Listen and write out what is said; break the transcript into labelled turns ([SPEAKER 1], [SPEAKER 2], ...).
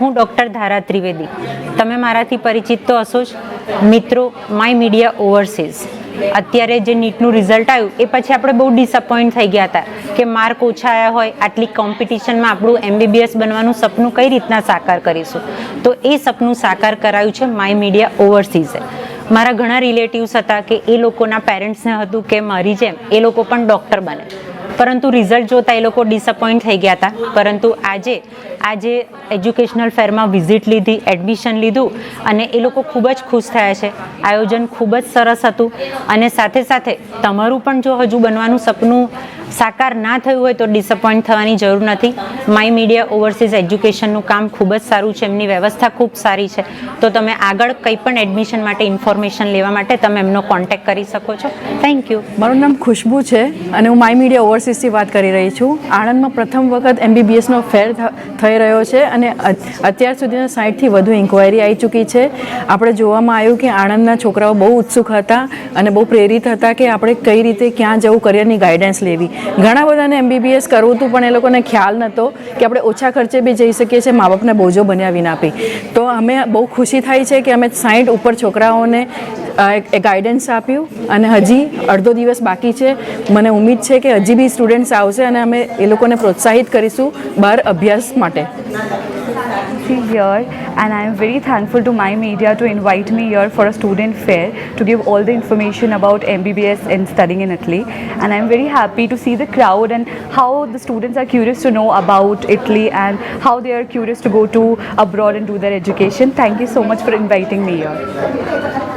[SPEAKER 1] હું ડૉક્ટર ધારા ત્રિવેદી. તમે મારાથી પરિચિત તો હશો જ. મિત્રો માય મીડિયા ઓવરસીઝ અત્યારે જે નીટનું રિઝલ્ટ આવ્યું, એ પછી આપણે બહુ ડિસઅપોઇન્ટ થઈ ગયા હતા કે માર્ક ઓછા આવ્યા હોય, આટલી કોમ્પિટિશનમાં આપણું એમબીબીએસ બનવાનું સપનું કઈ રીતના સાકાર કરીશું? તો એ સપનું સાકાર કરાયું છે માય મીડિયા ઓવરસીઝે મારા ઘણા રિલેટિવ્સ હતા કે એ લોકોના પેરેન્ટ્સને હતું કે મારી જેમ એ લોકો પણ ડૉક્ટર બને. પરંતુ રિઝલ્ટ જોતા એ લોકો ડિસઅપોઇન્ટ થઈ ગયા હતા. પરંતુ આજે આજે એજ્યુકેશનલ ફેરમાં વિઝિટ લીધી, એડમિશન લીધું અને એ લોકો ખૂબ જ ખુશ થયા છે. આયોજન ખૂબ જ સરસ હતું અને સાથે સાથે તમારું પણ જો હજુ બનવાનું સપનું સાકાર ના થયું હોય તો ડિસઅપોઇન્ટ થવાની જરૂર નથી. માય મીડિયા ઓવરસીઝ એજ્યુકેશનનું કામ ખૂબ જ સારું છે. એમની વ્યવસ્થા ખૂબ સારી છે. તો તમે આગળ કંઈ પણ એડમિશન માટે ઇન્ફોર્મેશન લેવા માટે તમે એમનો કોન્ટેક્ટ કરી શકો છો. થેન્ક યુ
[SPEAKER 2] મારું નામ ખુશ્બુ છે અને હું માય મીડિયા ઓવરસીઝથી વાત કરી રહી છું. આણંદમાં પ્રથમ વખત એમબીબીએસનો ફેર થઈ રહ્યો છે અને અત્યાર સુધીના સાઠથી વધુ ઇન્ક્વાયરી આવી ચૂકી છે. આપણે જોવામાં આવ્યું કે આણંદના છોકરાઓ બહુ ઉત્સુક હતા અને બહુ પ્રેરિત હતા કે આપણે કઈ રીતે ક્યાં જવું કરિયરની ગાઈડન્સ લેવી. ઘણા બધાને એમબીબીએસ કરવું હતું, પણ એ લોકોને ખ્યાલ નહોતો કે આપણે ઓછા ખર્ચે બી જઈ શકીએ છીએ મા બાપને બોજો બન્યા વિના આપી તો અમે બહુ ખુશી થાય છે કે અમે સાઠ ઉપર છોકરાઓને ગાઈડન્સ આપ્યું અને હજી અડધો દિવસ બાકી છે. મને ઉમીદ છે કે હજી બી સ્ટુડન્ટ્સ આવશે અને અમે એ લોકોને પ્રોત્સાહિત કરીશું બહાર અભ્યાસ માટે.
[SPEAKER 3] See here and I am very thankful to my media to invite me here for a student fair to give all the information about MBBS and studying in Italy and I am very happy to see the crowd and how the students are curious to know about Italy and how they are curious to go to abroad and do their education. Thank you so much for inviting me here.